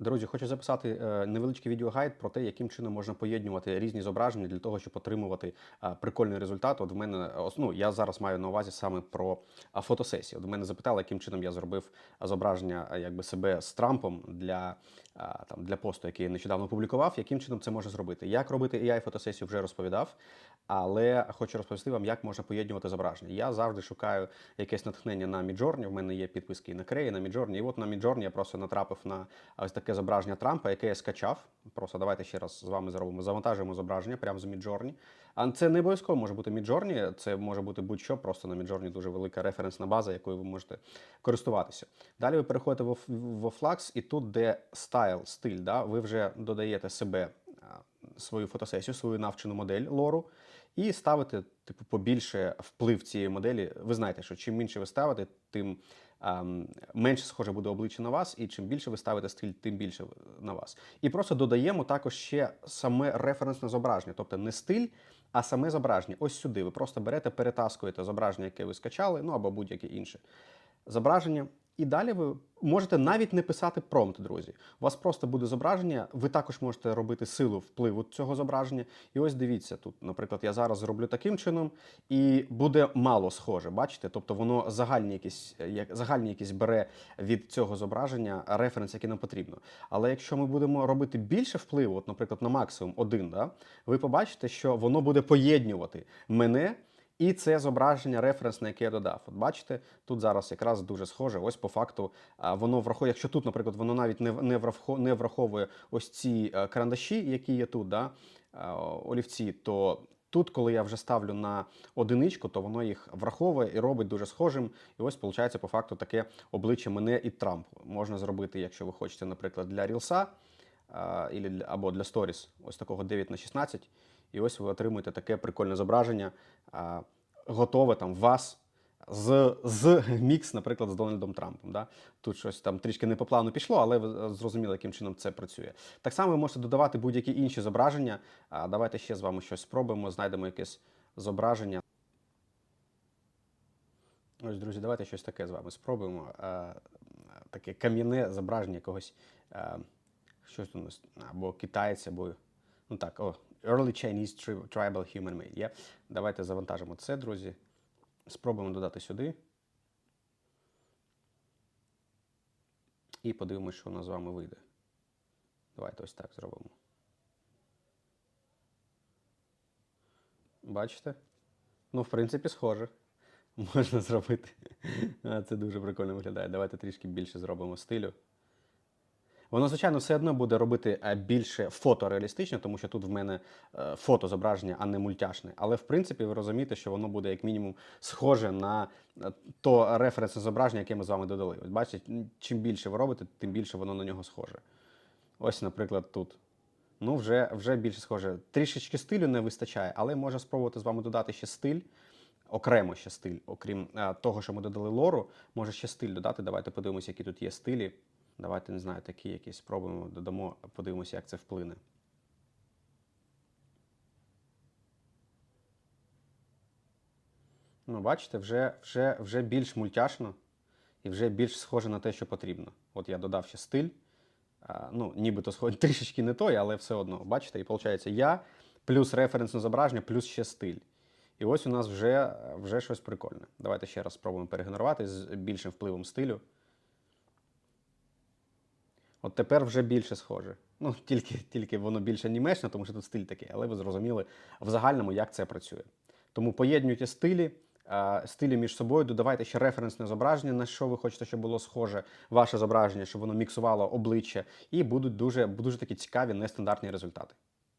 Друзі, хочу записати е, невеличкий відеогайд про те, яким чином можна поєднувати різні зображення для того, щоб отримувати е, прикольний результат. От в мене е, ну, я зараз маю на увазі саме про фотосесії. От мене запитали, яким чином я зробив зображення якби себе з Трампом для, там, для посту, який я нещодавно опублікував. Яким чином це можна зробити? Як робити AI фотосесію вже розповідав, але хочу розповісти вам, як можна поєднувати зображення. Я завжди шукаю якесь натхнення на Midjourney. В мене є підписки і на Крей, і на Midjourney. І от на Midjourney я просто натрапив на ось таке зображення Трампа, яке я скачав. Просто давайте ще раз з вами зробимо. Завантажуємо зображення прямо з Midjourney. А це не обов'язково може бути Midjourney, це може бути будь-що. Просто на Midjourney дуже велика референсна база, якою ви можете користуватися. Далі ви переходите в, в Flux, і тут, де стайл, стиль, да, ви вже додаєте себе свою фотосесію, свою навчену модель лору. І ставити, типу, побільше вплив цієї моделі. Ви знаєте, що чим менше ви ставите, тим менше схоже буде обличчя на вас, і чим більше ви ставите стиль, тим більше на вас. І просто додаємо також ще саме референсне зображення, тобто не стиль, а саме зображення. Ось сюди. Ви просто берете, перетаскуєте зображення, яке ви скачали, ну або будь-яке інше зображення. І далі ви можете навіть не писати промпт, друзі. У вас просто буде зображення. Ви також можете робити силу впливу цього зображення. І ось дивіться тут, наприклад, я зараз зроблю таким чином, і буде мало схоже. Бачите? Тобто воно загальні якісь, як загальні якісь бере від цього зображення референс, який нам потрібно. Але якщо ми будемо робити більше впливу, от, наприклад, на максимум один, да, ви побачите, що воно буде поєднювати мене. І це зображення референсне, яке я додав. От бачите, тут зараз якраз дуже схоже. Ось по факту воно враховує. Якщо тут, наприклад, воно навіть не, не, врахо- не враховує ось ці е, карандаші, які є тут, да, олівці, то тут, коли я вже ставлю на одиничку, то воно їх враховує і робить дуже схожим. І ось виходить по факту таке обличчя мене і Трампу. Можна зробити, якщо ви хочете, наприклад, для Рілса або для Stories, ось такого 9 на 16. І ось ви отримуєте таке прикольне зображення, а, готове там вас з, з мікс, наприклад, з Дональдом Трампом. Да? Тут щось там трішки не по плану пішло, але ви е, зрозуміли, яким чином це працює. Так само ви можете додавати будь-які інші зображення. А, давайте ще з вами щось спробуємо, знайдемо якесь зображення. Ось, друзі, давайте щось таке з вами спробуємо. Е, таке кам'яне зображення якогось е, щось у нас або китайця, або ну так, о, Early Chinese tri- Tribal Human Made. Є. Давайте завантажимо це, друзі. Спробуємо додати сюди. І подивимося, що у нас з вами вийде. Давайте ось так зробимо. Бачите? Ну, в принципі, схоже. Можна зробити. Це дуже прикольно виглядає. Давайте трішки більше зробимо стилю. Воно, звичайно, все одно буде робити е, більше фотореалістично, тому що тут в мене е, фото зображення, а не мультяшне. Але в принципі ви розумієте, що воно буде як мінімум схоже на е, то референсне зображення, яке ми з вами додали. От бачите, чим більше ви робите, тим більше воно на нього схоже. Ось, наприклад, тут. Ну, вже, вже більше схоже. Трішечки стилю не вистачає, але можна спробувати з вами додати ще стиль. Окремо ще стиль, окрім того, що ми додали лору, може ще стиль додати. Давайте подивимося, які тут є стилі. Давайте, не знаю, такі якісь спробуємо, додамо, подивимося, як це вплине. Ну, бачите, вже, вже, вже більш мультяшно і вже більш схоже на те, що потрібно. От я додав ще стиль. А, ну, нібито схоже трішечки не той, але все одно. Бачите, і виходить я плюс референсне зображення, плюс ще стиль. І ось у нас вже, вже щось прикольне. Давайте ще раз спробуємо перегенерувати з більшим впливом стилю. От тепер вже більше схоже. Ну, тільки, тільки воно більше анімешне, тому що тут стиль такий, але ви зрозуміли в загальному, як це працює. Тому поєднуйте стилі, стилі між собою, додавайте ще референсне зображення, на що ви хочете, щоб було схоже ваше зображення, щоб воно міксувало обличчя, і будуть дуже, дуже такі цікаві нестандартні результати.